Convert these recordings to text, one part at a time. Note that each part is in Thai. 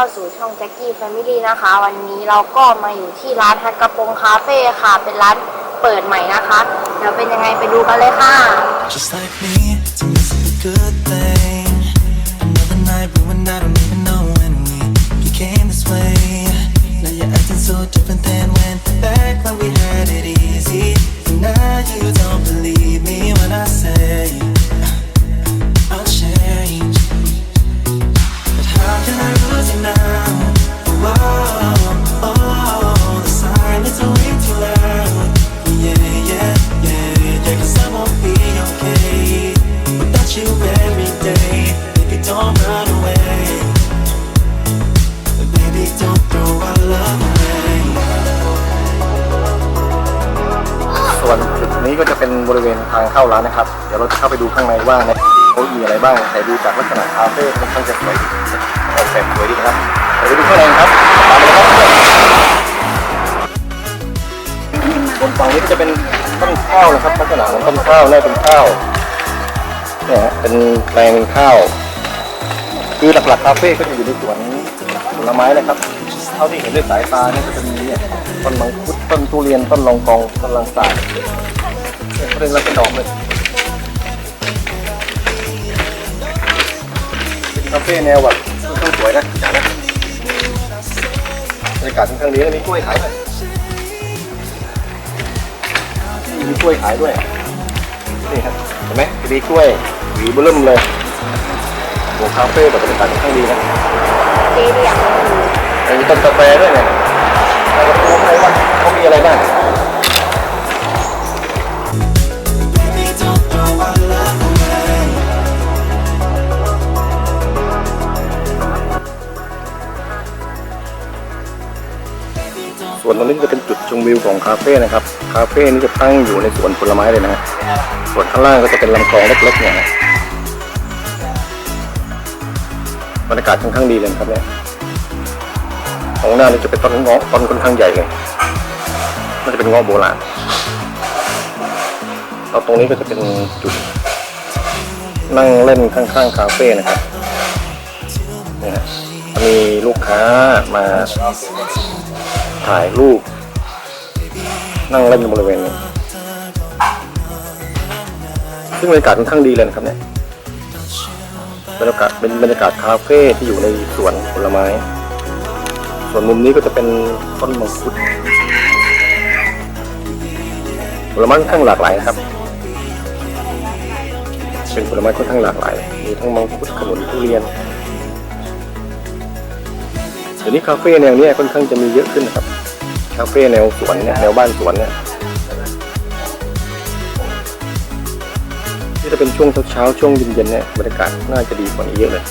เข้าสู่ช่องแจ็คกี้แฟมิลี่นะคะ วันนี้เราก็มาอยู่ที่ร้านฮักกระโปรงคาเฟ่ค่ะ เป็นร้านเปิดใหม่นะคะ เดี๋ยวเป็นยังไงไปดูกันเลยค่ะ Just like me, to miss is a good thing. Another night ruined, I don't even know when we became this way. Now you're acting so different than when back when we had it easy. And now you ก็จะเป็นบริเวณทางเข้าร้านนะครับ เดี๋ยวเราจะเข้าไปดูข้างในว่าในเขามีอะไรบ้างแต่ดูจากลักษณะคาเฟ่ค่อนข้างจะสวยออกแบบสวยดีนะครับเดี๋ยวไปดูข้างในครับตามไปเลยครับบนฝั่งนี้ก็จะเป็นต้นข้าวนะครับลักษณะของต้นข้าวน่าเป็นข้าวเนี่ยเป็นแปลงเป็นข้าว คือหลักๆคาเฟ่ก็จะอยู่ในสวนผลไม้นะครับเท่าที่เห็นด้วยสายตาเนี่ยก็จะมีเนี่ยต้นมังคุดต้นทุเรียนต้นลองกองต้นลังสาด เนี่ยเขาเรียกรับเป็นดอกเลยเป็นคาเฟ่แนวแบบค่อนข้างสวยนะจ๋านะบรรยากาศค่อนข้างดีแล้วมีกล้วยขายด้วยมีกล้วยขายด้วยนี่ครับเห็นไหมมีกล้วยหวีเบิ่มเลยโอ้คาเฟ่แบบบรรยากาศค่อนข้างดีนะเจ๊เดียกมีต้นกาแฟด้วยเนี่ยเราก็รู้ไหมว่าเขามีอะไรบ้าง ส่วนตรงนี้จะเป็นจุดชมวิวของคาเฟ่นะครับ คาเฟ่นี้จะตั้งอยู่ในสวนผลไม้เลยนะฮะ ส่วนข้างล่างก็จะเป็นลำคลองเล็กๆเนี่ยฮะบรรยากาศค่อนข้างดีเลยครับเนี่ยตรงหน้านี่จะเป็นต้นเงาะต้นค่อนข้างใหญ่เลยมันจะเป็นเงาะโบราณแล้วตรงนี้ก็จะเป็นจุดนั่งเล่นข้างๆคาเฟ่นะครับเนี่ยมีลูกค้ามา ถ่ายรูป นั่งเล่นบริเวณนี้ซึ่งบรรยากาศค่อนข้างดีเลยนะครับเนี่ยบรรยากาศเป็นบรรยากาศคาเฟ่ที่อยู่ในสวนผลไม้ ส่วนมุมนี้ก็จะเป็นต้นมังคุดผลไม้ค่อนข้างหลากหลายนะครับ เป็นผลไม้ค่อนข้างหลากหลาย มีทั้งมังคุดขนุนทุเรียนเดี๋ยวนี้คาเฟ่แนวนี้ค่อนข้างจะมีเยอะขึ้นนะครับ คาเฟ่แนวสวนเนี่ยแนวบ้านสวนเนี่ยที่จะเป็นช่วงเช้าๆช่วงเย็นๆเนี่ยบรรยากาศน่าจะดีกว่านี้เยอะเลย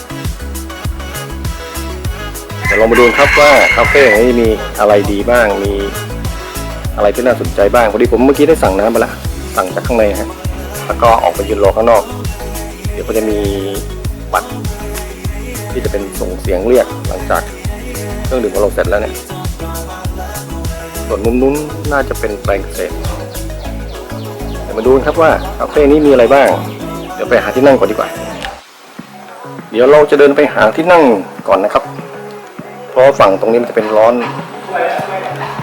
เดี๋ยวเรามาดูครับว่าคาเฟ่แห่งนี้มีอะไรดีบ้างมีอะไรที่น่าสนใจบ้างพอดีผมเมื่อกี้ได้สั่งน้ำมาละสั่งจากข้างในฮะแล้วก็ออกไปยืนรอข้างนอก เดี๋ยวก็จะมีบัตรที่จะเป็นส่งเสียงเรียกหลังจากเครื่องดื่มของเราเสร็จแล้วเนี่ย ส่วนมุมนู้นน่าจะเป็นแปลงเกษตรเดี๋ยวมาดูกันครับว่าคาเฟ่นี้มีอะไรบ้าง เดี๋ยวไปหาที่นั่งก่อนดีกว่า เดี๋ยวเราจะเดินไปหาที่นั่งก่อนนะครับ เพราะฝั่งตรงนี้มันจะเป็นร้อน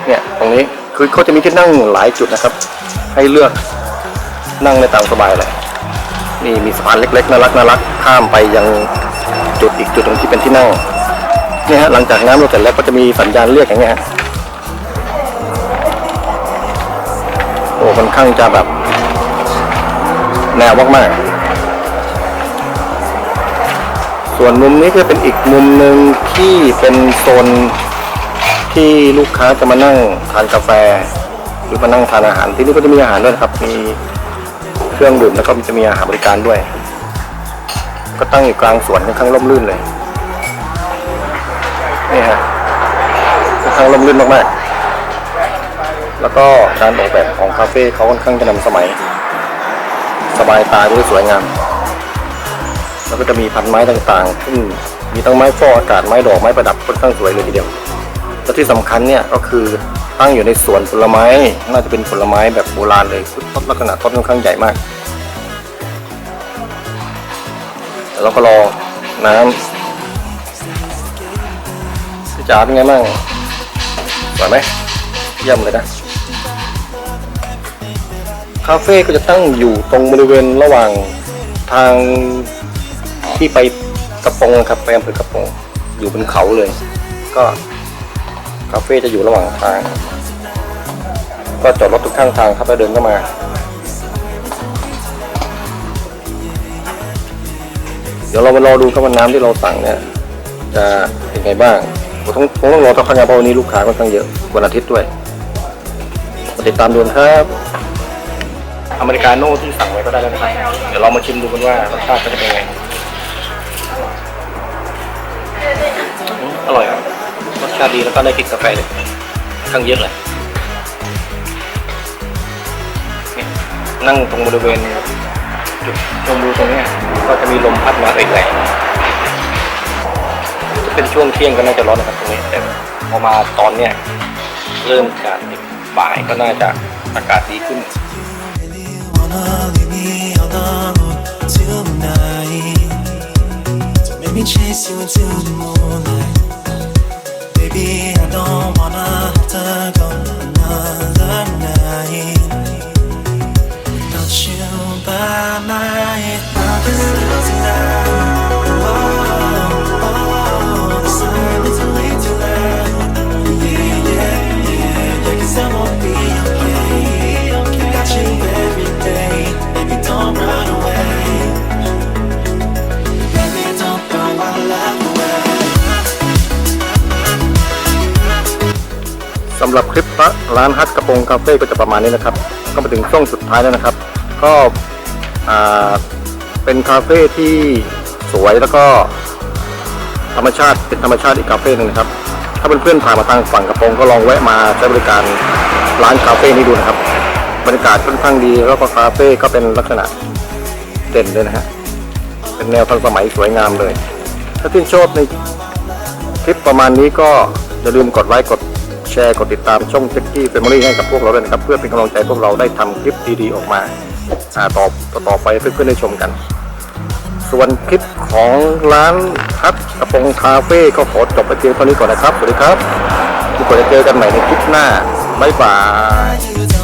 เนี่ยตรงนี้คือเขาจะมีที่นั่งหลายจุดนะครับ ให้เลือกนั่งในตามสบายเลยนี่มีสะพานเล็กๆน่ารักน่ารักข้ามไปยังจุดอีกจุดหนึงที่เป็นที่นั่งเนี่ยฮะหลังจากน้ำลดเสร็จแล้วก็จะมีสัญญาณเรียกอย่างเงี้ยฮะ อ้ค่อนข้างจะแบบ แนวมากๆ ส่วนมุมนี้ก็เป็นอีกมุมหนึ่งที่เป็นโซนที่ลูกค้าจะมานั่งทานกาแฟ หรือมานั่งทานอาหารที่นี่ก็จะมีอาหารด้วยครับ มีเครื่องดื่มแล้วก็จะมีอาหารบริการด้วย ก็ตั้งอยู่กลางสวนค่อนข้างร่มรื่นเลยนี่ฮะค่อนข้างร่มรื่นมากๆ แล้วก็การออกแบบของคาเฟ่เขาค่อนข้างจะนำสมัย สบายตาด้วยสวยงาม แล้วก็จะมีพันไม้ต่างๆ ซึ่งมีทั้งไม้ฟอกอากาศไม้ดอกไม้ประดับค่อนข้างสวยเลยทีเดียว และที่สำคัญเนี่ยก็คือตั้งอยู่ในสวนผลไม้ น่าจะเป็นผลไม้แบบโบราณเลยต้นลักษณะต้นค่อนข้างใหญ่มากแล้วก็รอน้ำจ๋าเป็นไงบ้างสวยไหมเยี่ยมเลยนะ คาเฟ่ก็จะตั้งอยู่ตรงบริเวณระหว่างทางที่ไปกระปงนะครับไปอำเภอกระปงอยู่บนเขาเลย ก็คาเฟ่จะอยู่ระหว่างทาง ก็จอดรถทุกข้างทางครับแล้วเดินเข้ามาเดี๋ยวเรามารอดูครับว่าน้ำที่เราสั่งเนี่ยจะเป็นไงบ้างผมต้องผมต้องรอสักพักนเพราะวันนี้ลูกค้าค่อนข้างเยอะวันอาทิตย์ด้วยมาติดตามดูนะครับ อเมริกาโน่ที่สั่งไว้ก็ได้แล้วนะครับ เดี๋ยวเรามาชิมดูกันว่ารสชาติจะเป็นยังไงอืมอร่อยครับรสชาติดีแล้วก็ได้กลิ่นกาแฟเลยข้างเยอะเลยนี่นั่งตรงบริเวณจุดชมวิวตรงเนี้ยก็จะมีลมพัดมาแรงๆจะเป็นช่วงเที่ยงก็น่าจะร้อนนะครับตรงนี้แต่พอมาตอนเนี้ยเริ่มการบ่ายก็น่าจะอากาศดีขึ้น Wanna leave me alone till night chase you into the moonlight. Baby, I don't wanna have to go another หรับคลิปร้านฮัทกระโปรงคาเฟ่ก็จะประมาณนี้นะครับ ก็มาถึงช่วงสุดท้ายแล้วนะครับ ก็เป็นคาเฟ่ที่สวยแล้วก็ธรรมชาติเป็นธรรมชาติอีกคาเฟ่หนึ่งนะครับ ถ้าเพื่อนๆผ่านมาทางฝั่งกระโปรงก็ลองแวะมาใช้บริการร้านคาเฟ่นี้ดูนะครับ บรรยากาศค่อนข้างดีแล้วก็คาเฟ่ก็เป็นลักษณะเด่นเลยนะฮะเป็นแนวทันสมัยสวยงามเลย ถ้าชื่นชอบในคลิปประมาณนี้ก็อย่าลืมกดไลค์กด แชร์ กดติดตามช่องเจ็กกี้เฟมิลี่ให้กับพวกเราด้วยนะครับ เพื่อเป็นกำลังใจพวกเราได้ทำคลิปดีๆออกมาต่อต่อตอไปเพื่อนๆได้ชมกัน ส่วนคลิปของร้านฮัทกระโปรงคาเฟ่ก็ขอจบไปเพียงเท่านี้ก่อนนะครับ สวัสดีครับทุกคนจะเจอกันใหม่ในคลิปหน้าบ๊ายบาย